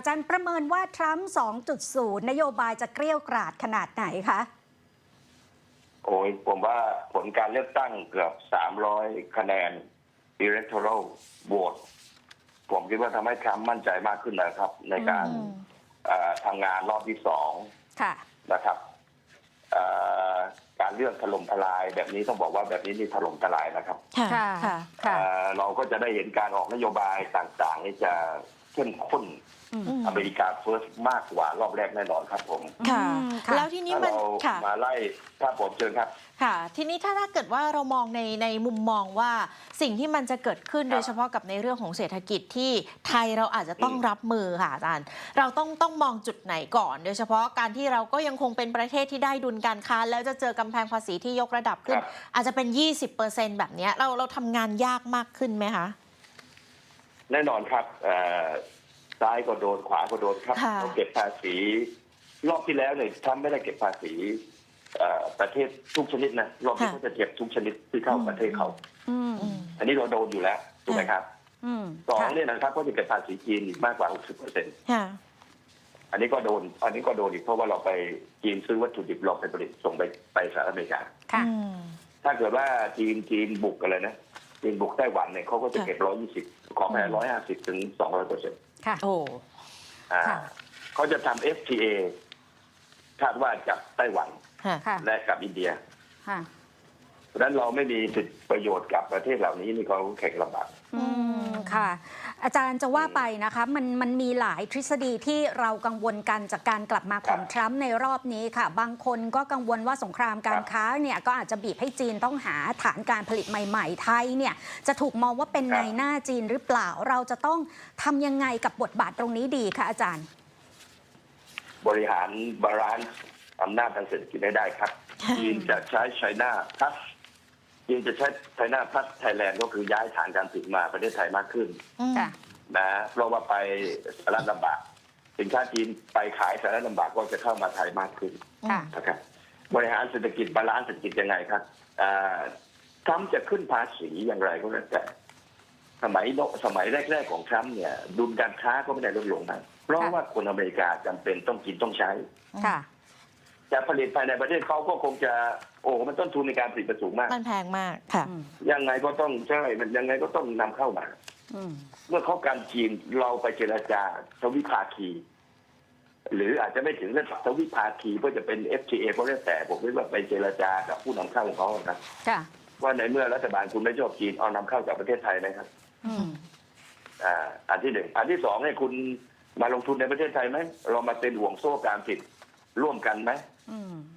อาจารย์ประเมินว่าทรัมป์ 2.0 นโยบายจะเกลี้ยวกราดขนาดไหนคะ โอ้ยผมว่าผลการเลือกตั้งเกือบ 300 คะแนน electoral vote ผมคิดว่าทำให้ทรัมป์มั่นใจมากขึ้นนะครับ ในการอืมเอ่อทำงานรอบที่สองค่ะนะครับเอ่อการเลือกถล่มทลายแบบนี้ต้องบอกว่าแบบนี้นี่ถล่มทลายนะครับค่ะค่ะค่ะค่ะเอ่อเราก็จะได้เห็นการออกนโยบายต่างๆนี่จะ เข้มข้นอืมอืมอเมริกาเฟิร์สมากกว่ารอบแรกแน่นอนครับผมค่ะอืมค่ะแล้วทีนี้ถ้ามันเราค่ะมาไล่ถ้าผมเชิญครับ ค่ะ ทีนี้ถ้าถ้าเกิดว่าเรามองในในมุมมองว่าสิ่งที่มันจะเกิดขึ้นครับโดยเฉพาะกับในเรื่องของเศรษฐกิจที่ไทยเราอาจจะต้องอืมรับมือค่ะอาจารย์ เราต้องต้องมองจุดไหนก่อน โดยเฉพาะการที่เราก็ยังคงเป็นประเทศที่ได้ดุลการค้า แล้วจะเจอกำแพงภาษีที่ยกระดับขึ้น อาจจะเป็น 20%แบบเนี้ยเราเราทำงานยากมากขึ้นไหมคะ แน่นอนครับเอ่อซ้ายก็โดนขวาก็โดนครับค่ะเราเก็บภาษีรอบที่แล้วเนี่ยทรัมป์ไม่ได้เก็บภาษีเอ่อประเทศทุกชนิดนะรอบนี้เขาจะเก็บทุกชนิดที่เข้าประเทศเขาอืมอืมอันนี้เราโดนอยู่แล้วถูกไหมครับอืมสองค่ะเนี่ยนะครับก็จะเก็บภาษีจีนอีกมากกว่า 60เปอร์เซ็นต์ค่ะอันนี้ก็โดน อันนี้ก็โดนอีกเพราะว่าเราไปจีนซื้อวัตถุดิบเราไปผลิตส่งไปไปสหรัฐอเมริกาค่ะอืมถ้าเกิดว่าจีนจีนบุกอะไรนะจีนบุกไต้หวันเนี่ยเขาก็จะเก็บร้อยยี่สิบ ขอแพ้ร้อยห้าสิบถึงสองร้อยเปอร์เซ็นต์ค่ะ โอ้ อ่าค่ะ เขาจะทำ FTA คาดว่าจากไต้หวันค่ะ ค่ะ และกับอินเดียค่ะ เพราะฉะนั้นเราไม่มีสิทธิประโยชน์กับประเทศเหล่านี้นี่เขาแข่งลำบาก อืม ค่ะ อาจารย์จะว่าไปนะคะมันมันมีหลายทฤษฎีที่เรากังวลกันจากการกลับมาของครับทรัมป์ในรอบนี้ค่ะ บางคนก็กังวลว่าสงครามการครับค้าเนี่ยก็อาจจะบีบให้จีนต้องหาฐานการผลิตใหม่ ๆ ไทยเนี่ยจะถูกมองว่าเป็นครับในหน้าจีนหรือเปล่าเราจะต้องทำยังไงกับบทบาทตรงนี้ดีคะอาจารย์ บริหารบาลานซ์อำนาจทางเศรษฐกิจให้ได้ครับค่ะจีนจะใช้ไชน่าพัส จีนจะใช้ไชน่าพัสไทยแลนด์ก็คือย้ายฐานการผลิตมาประเทศไทยมากขึ้นอืมค่ะ นะเพราะว่าไปสหรัฐลำบากสินค้าจีนไปขายสหรัฐลำบากก็จะเข้ามาไทยมากขึ้นค่ะ นะครับบริหารเศรษฐกิจบาลานซ์เศรษฐกิจยังไงครับอ่าทรัมป์จะขึ้นภาษีอย่างไรก็แล้วแต่สมัยโนสมัยแรก ๆ ของทรัมป์เนี่ยดุลการค้าก็ไม่ได้ลดลงนะเพราะค่ะว่าคนอเมริกาจำเป็นต้องกินต้องใช้ ค่ะ จะผลิตภายในประเทศเขาก็คงจะโอ้มันต้นทุนในการผลิตมันสูงมาก มันแพงมากค่ะ อืมยังไงก็ต้องใช่มันยังไงก็ต้องนำเข้ามา อืม เมื่อเขากันจีนเราไปเจรจาทวิภาคี หรืออาจจะไม่ถึงระดับทวิภาคีเพื่อจะเป็น FTA ก็แล้วแต่ผมคิดว่าไปเจรจากับผู้นำเข้าของเขาครับค่ะ ว่าในเมื่อรัฐบาลคุณไม่ชอบจีนเอานำเข้าจากประเทศไทยนะครับ อืม อ่าอันที่หนึ่งอันที่สองเนี่ยคุณมาลงทุนในประเทศไทยไหมเรามาเป็นห่วงโซ่การผลิตร่วมกันไหมอืม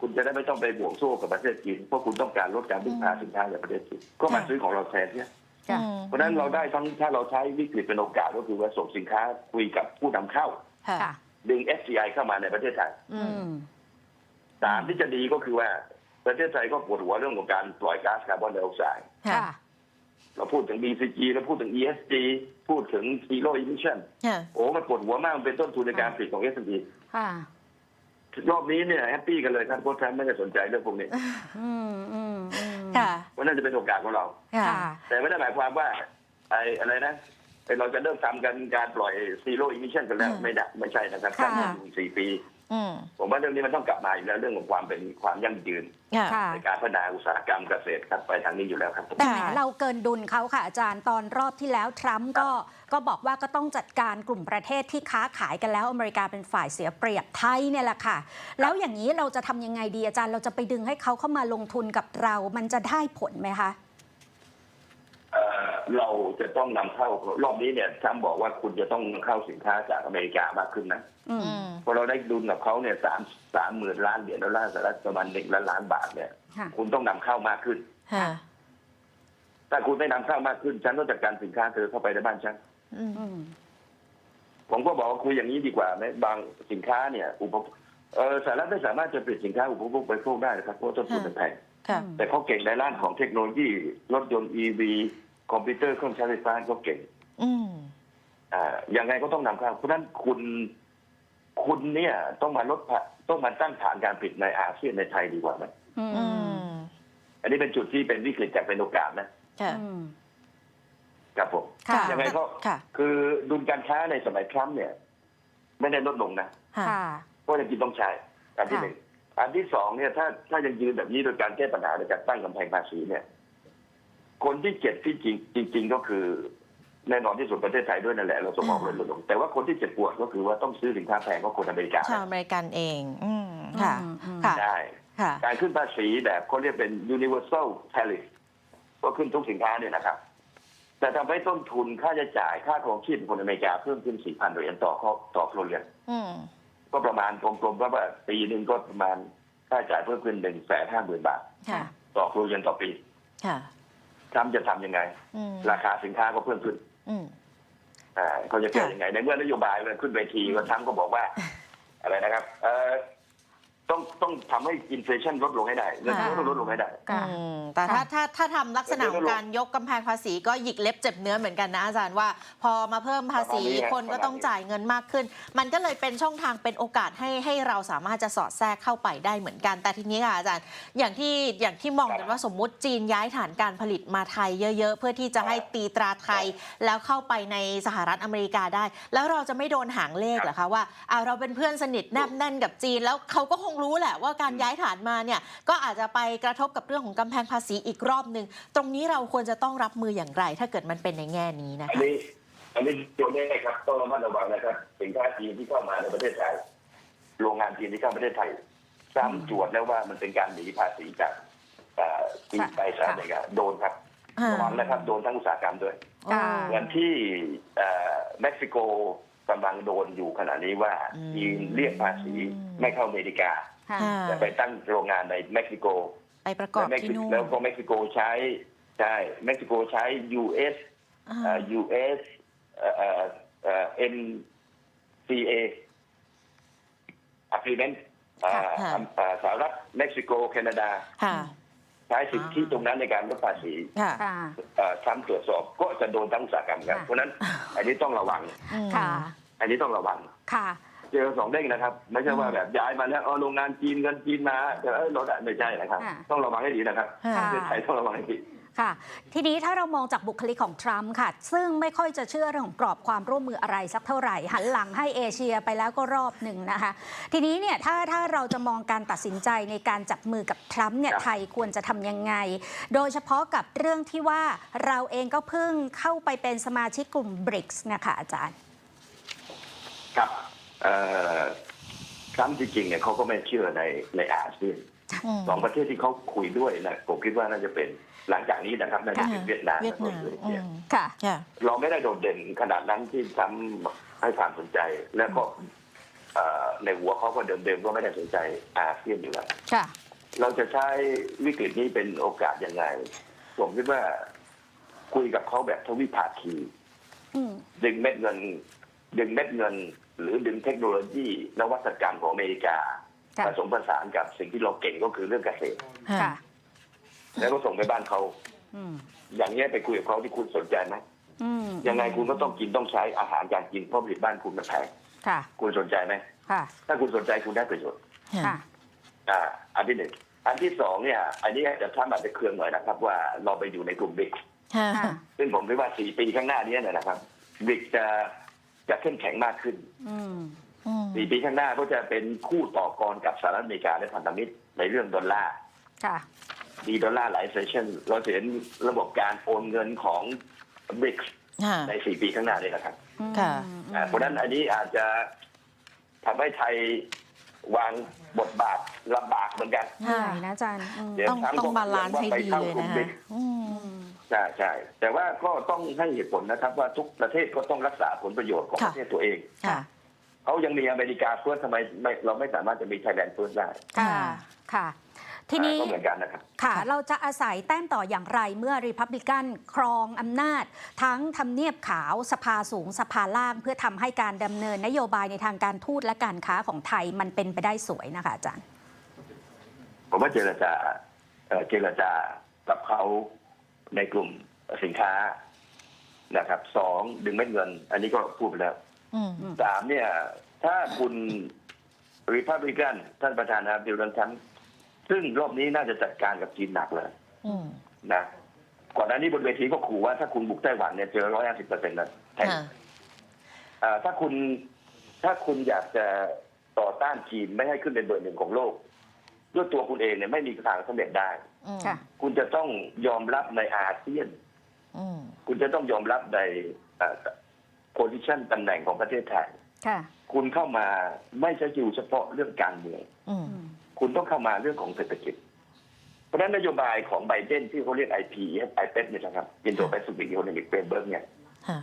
คุณจะได้ไม่ต้องไปห่วงโซ่กับประเทศจีนเพราะคุณต้องการลดการพึ่งพาสินค้าจากประเทศจีนก็มาค่ะซื้อของเราแทนเนี่ยค่ะอืมเพราะฉะนั้นเราได้ทั้งถ้าเราใช้วิกฤตเป็นโอกาสก็คือว่าส่งสินค้าคุยกับผู้นำเข้าค่ะค่ะดึง FCI เข้ามาในประเทศไทยอือืมมสามที่จะดีก็คือว่าประเทศไทยก็ปวดหัวเรื่องของการปล่อยก๊าซคาร์บอนไดออกไซด์ค่ะค่ะเราพูดถึง BCG เราพูดถึง ESG พูดถึง Zero Emission ค่ะโอ้มันปวดหัวมากมันเป็นต้นทุนในการผลิตของ S&P ค่ะ รอบนี้เนี่ยแฮปปี้กันเลยครับเพราะแทรมป์ไม่ได้สนใจเรื่องพวกนี้อืมอืมอืมค่ะเพราะนั่นจะเป็นโอกาสของเราค่ะค่ะ แต่ไม่ได้หมายความว่าไอ้อะไรนะไอ้เราจะเริ่มทำกันการปล่อย Zero Emission กันแล้วอืมไม่ได้ไม่ใช่นะครับค่ะ ตั้งอยู่สี่ปีอืม ผมว่าเรื่องนี้มันต้องกลับมาอยู่แล้วเรื่องของความเป็นความยั่งยืนค่ะค่ะในการพัฒนาอุตสาหกรรมเกษตรครับไปทางนี้อยู่แล้วครับแต่แหมค่ะเราเกินดุลเขาค่ะอาจารย์ตอนรอบที่แล้วทรัมป์ก็ก็บอกว่าก็ต้องจัดการกลุ่มประเทศที่ค้าขายกันแล้วอเมริกาเป็นฝ่ายเสียเปรียบไทยเนี่ยแหละค่ะ แล้วอย่างนี้เราจะทำยังไงดีอาจารย์เราจะไปดึงให้เขาเข้ามาลงทุนกับเรา มันจะได้ผลไหมคะเอ่อเราจะต้องนำเข้ารอบนี้เนี่ยทรัมป์บอกว่าคุณจะต้องนำเข้าสินค้าจากอเมริกามากขึ้นนะ อืมอืมเพราะเราได้ดุลกับเขาเนี่ยสามสามหมื่นล้านเหรียญดอลลาร์สหรัฐประมาณหนึ่งล้านล้านบาทเนี่ย ค่ะคุณต้องนำเข้ามากขึ้น ค่ะถ้าคุณไม่นำเข้ามากขึ้น ฉันก็จัดการสินค้าเธอเข้าไปในบ้านฉัน อืมอืมผมก็บอกว่าคุยอย่างนี้ดีกว่าไหมบางสินค้าเนี่ย อุปเออสหรัฐไม่สามารถจะผลิตสินค้าอุปโภคบริโภคได้นะครับเพราะว่าต้นทุนมันแพงค่ะแต่เขาเก่งในด้านของเทคโนโลยีรถยนต์ EV คอมพิวเตอร์เครื่องใช้ไฟฟ้าก็เก่ง อืม อ่ายังไงก็ต้องนำเข้าเพราะฉะนั้นคุณ คุณเนี่ยต้องมาลดภาต้องมาตั้งฐานการผลิตในอาเซียนในไทยดีกว่าไหมอืมอือืมมอันนี้เป็นจุดที่เป็นวิกฤตจากเป็นโอกาสนะค่ะอืม ครับผมค่ะ ยังไงก็ค่ะ คือดุลการค้าในสมัยทรัมป์เนี่ย ไม่ได้ลดลงนะค่ะ ค่ะเพราะยังกินต้องใช้อันที่ค่ะหนึ่งอันที่สองเนี่ยถ้าถ้ายังยืนแบบนี้โดยการแก้ปัญหาโดยการตั้งกำแพงภาษีเนี่ย คนที่เจ็บที่จริงจริง ๆ ก็คือ แน่นอนที่สุดประเทศไทยด้วยนั่นแหละเราส่งออกเลยลดลงแต่ว่าคนที่เจ็บปวดก็คือว่าต้องซื้อสินค้าแพงก็คนอเมริกาชาวอเมริกันเองอืมค่ะอืมอืมค่ะได้ค่ะการขึ้นภาษีแบบเขาเรียกเป็น universal tariff ก็ขึ้นทุกสินค้าเนี่ยนะครับ แต่ทำให้ต้นทุนค่าใช้จ่ายค่าครองชีพของคนอเมริกาเพิ่มขึ้น 4,000เหรียญต่อครอบต่อครัวเรือนอืมก็ประมาณกลมๆก็ว่าปีหนึ่งก็ประมาณค่าใช้จ่ายเพิ่มขึ้นหนึ่งแสนห้าหมื่นบาทค่ะต่อครัวเรือนต่อปีค่ะทำจะทำยังไงอืมราคาสินค้าก็เพิ่มขึ้น อืมอ่าเขาจะแก้ค่ะยังไงในเมื่อนโยบายมันขึ้นเวทีก็ทั้งก็บอกว่า อะไรนะครับ เอ่อ ต้องต้องทำให้อินฟลชันลดลงให้ได้เงินเฟ้อต้องลดลงให้ได้ ค่ะอืมแต่ถ้าค่ะถ้าถ้าทำลักษณะของเดี๋ยวการยกกำแพงภาษีก็หยิกเล็บเจ็บเนื้อเหมือนกันนะอาจารย์ว่า พอมาเพิ่มภาษีประมาณนี้ฮะ คนก็ต้องประมาณนี้จ่ายเงินมากขึ้น มันก็เลยเป็นช่องทางเป็นโอกาสให้ให้เราสามารถจะสอดแทรกเข้าไปได้เหมือนกัน แต่ทีนี้ค่ะอาจารย์ อย่างที่อย่างที่มองกันว่าสมมุติจีนย้ายฐานการผลิตมาไทยเยอะๆ เพื่อที่จะให้ตีตราไทย แล้วเข้าไปในสหรัฐอเมริกาได้ แล้วเราจะไม่โดนหางเลขเหรอคะว่าอ่าเราเป็นเพื่อนสนิทแนบแน่นกับจีนแล้วเขาก็คงรู้แหละว่าการย้ายฐานมาเนี่ยก็อาจจะไปกระทบกับเรื่องของกำแพงภาษีอีกรอบหนึ่งตรงนี้เราควรจะต้องรับมืออย่างไร ถ้าเกิดมันเป็นในแง่นี้นะอันคะนี้อันนี้ตัวเลขครับต้องระมัดระวังนะครับสินค้าจีนที่เข้ามาในประเทศไทยโรงงานจีนที่เข้าประเทศไทยซ้ำตรวจแล้วว่ามันเป็นการหนีภาษีจากเอ่อจีนไปสหรัฐอเมริกาโดนครับอ่าระวังนะครับโดนทั้งอุตสาหกรรมด้วยค่ะเหมือนที่เอ่อเม็กซิโก กำลังโดนอยู่ขณะนี้ว่าอืมจีนเรียกภาษีไม่เข้าอเมริกาค่ะค่ะแต่ไปตั้งโรงงานในเม็กซิโกไปประกอบแล้วเม็กที่ซินู่นแล้วก็เม็กซิโกใช้ใช่เม็กซิโกใช้ US อ่าเอ่อ US เอ่อเอ่อเอ่อ MCA agreement เอ่อค่ะเอ่อสหรัฐเม็กซิโก แคนาดาค่ะ ใช้สิทธิตรงนั้นในการลดภาษีค่ะ ค่ะเอ่อทำตรวจสอบก็จะโดนทั้งอุตสาหกรรมครับค่ะ เพราะฉะนั้นอันนี้ต้องระวังอืมค่ะ อันนี้ต้องระวัง ค่ะ เจอสองเด้งนะครับ ไม่ใช่ว่าแบบย้ายมาแล้วเอาโรงงานจีนเงินจีนมาเดี๋ยวเอ้ยรถอะไม่ใช่นะครับ ค่ะ ต้องระวังให้ดีนะครับค่ะ ประเทศไทยต้องระวังให้ดี ค่ะ ทีนี้ถ้าเรามองจากบุคลิกของทรัมป์ค่ะ ซึ่งไม่ค่อยจะเชื่อเรื่องของกรอบความร่วมมืออะไรสักเท่าไหร่ หันหลังให้เอเชียไปแล้วก็รอบหนึ่งนะคะ ทีนี้เนี่ยถ้าถ้าเราจะมองการตัดสินใจในการจับมือกับทรัมป์เนี่ยครับไทยควรจะทำยังไง โดยเฉพาะกับเรื่องที่ว่าเราเองก็เพิ่งเข้าไปเป็นสมาชิกกลุ่มบริกส์นะคะอาจารย์ ครับเอ่อทรัมป์จริงๆเนี่ยเขาก็ไม่เชื่อในในอาเซียนม สองประเทศที่เขาคุยด้วยนะผมคิดว่าน่าจะเป็นหลังจากนี้นะครับน่าจะเป็นค่ะเวียดนามเวียดนามและอืเซียมค่ะค่ะ เราไม่ได้โดดเด่นขนาดนั้นที่ทรัมป์ให้ความสนใจแล้วก็เอ่อในหัวเขาก็เดิมๆก็ไม่ได้สนใจอาเซียนอยู่แล้วค่ะเราจะใช้วิกฤตนี้เป็นโอกาสยังไง ผมคิดว่าคุยกับเขาแบบทวิภาคีอืมดึงเม็ดเงิน ดึงเม็ดเงิน หรือดึงเทคโนโลยีนวัตกรรมของอเมริกาค่ะ ผสมผสานกับสิ่งที่เราเก่งก็คือเรื่องเกษตรค่ะแล้วก็ส่งไปบ้านเขาอืมอย่างนี้ยไปคุยกับเขาที่คุณสนใจไหมอืมยังไงคุณก็ต้องกินต้องใช้อาหารการกินเพราะผลิตบ้านคุณมันแพงค่ะคุณสนใจไหมค่ะถ้าคุณสนใจคุณได้ประโยชน์ค่ะอ่า อันที่หนึ่งอันที่สองเนี่ย อันนี้จะท่านอาจจะเครืองหน่อยนะครับ ว่าเราไปอยู่ในกลุ่มบิ๊กค่ะค่ะซึ่งผมคิดว่าสี่ปีข้างหน้านี้เนยนะครับบิ๊กจะจะเข้มแข็งมากขึ้นอืมอืม สี่ปีข้างหน้าก็จะเป็นคู่ต่อกรกับสหรัฐอเมริกาและพันธมิตรในเรื่องดอลลาร์ค่ะดีดอลลาร์หลายเซสชั่นเราจะเห็นระบบการโอนเงินของบิ๊กค่ะในสี่ปีข้างหน้านี่นะครับค่ะอ่าเพราะฉะนั้นอันนี้อาจจะทำให้ไทยวางบทบาทลำบากเหมือนกันเหนื่อยนะอาจารย์อืมเดี๋ยวต้องทางต้องผมบาลานซ์ให้ดีเลยนะว่าไปเข้ากลุ่มบิ๊คะกอืมอืมใช่ใช่แต่ว่าก็ต้องให้เหตุผลนะครับ ว่าทุกประเทศก็ต้องรักษาผลประโยชน์ของค่ะประเทศตัวเองค่ะ เขายังมีอเมริกาเฟิร์สทำไมไม่เราไม่สามารถจะมีไทยแลนด์เฟิร์สได้ค่ะค่ะค่ะทีนี้อ่าก็เหมือนกันนะครับค่ะค่ะ เราจะอาศัยแต้มต่ออย่างไรเมื่อริพับลิกันครองอำนาจ ทั้งทำเนียบขาวสภาสูงสภาล่าง เพื่อทำให้การดำเนินนโยบายในทางการทูตและการค้าของไทยมันเป็นไปได้สวยนะคะอาจารย์ผมว่าเจรจาเอ่อเจรจากับเขาในกลุ่มสินค้านะครับสองดึงเม็ดเงิน อันนี้ก็พูดไปแล้วอืม สามเนี่ย ถ้าคุณริพับลิกันท่านประธานาธิบดีโดนัลด์ทรัมป์ซึ่งรอบนี้น่าจะจัดการกับจีนหนักเลยอืมนะก่อนหน้านี้บนเวทีก็ขู่ว่าถ้าคุณบุกไต้หวันเนี่ยเจอร้อยห้าสิบเปอร์เซ็นต์นะแทนค่ะเอ่อถ้าคุณถ้าคุณอยากจะต่อต้านจีนไม่ให้ขึ้นเป็นเบอร์หนึ่งของโลก ด้วยตัวคุณเองเนี่ยไม่มีทางสำเร็จได้อืมค่ะคุณจะต้องยอมรับในอาเซียนอืมคุณจะต้องยอมรับใน โพซิชันตำแหน่งของประเทศไทยค่ะ คุณเข้ามาไม่ใช่อยู่เฉพาะเรื่องการเมืองอืม คุณต้องเข้ามาเรื่องของเศรษฐกิจ เพราะฉะนั้นนโยบายของไบเดนที่เขาเรียก IP IPEF เนี่ยนะครับ Indo Pacific Economic Framework เนี่ยค่ะ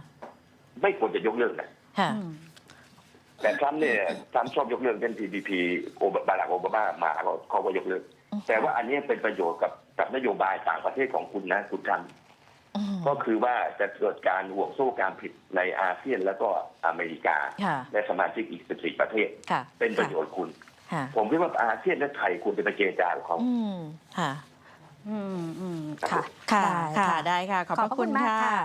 ไม่ควรจะยกเลิกนะค่ะอืม แต่ทรัมป์เนี่ยทรัมป์ชอบยกเลิกเช่น TPP โอบารักโอบามามาเขาเขาก็ยกเลิก แต่ว่าอันนี้เป็นประโยชน์กับกับนโยบายต่างประเทศของคุณนะคุณทำ อืมก็คือว่าจะเกิดการห่วงโซ่การผลิต ในอาเซียนแล้วก็อเมริกา ค่ะและสมาชิกอีก 14 ประเทศ ค่ะเป็นประโยชน์คุณ ค่ะผมคิดว่าอาเซียนและไทยควรจะไปเจรจากับเขา อืมค่ะ อืมอืมครัค่ะบค่ะได้ค่ะ ได้ค่ะ ขอบพขอบระพระคุคุณณมากค่ะค่ะ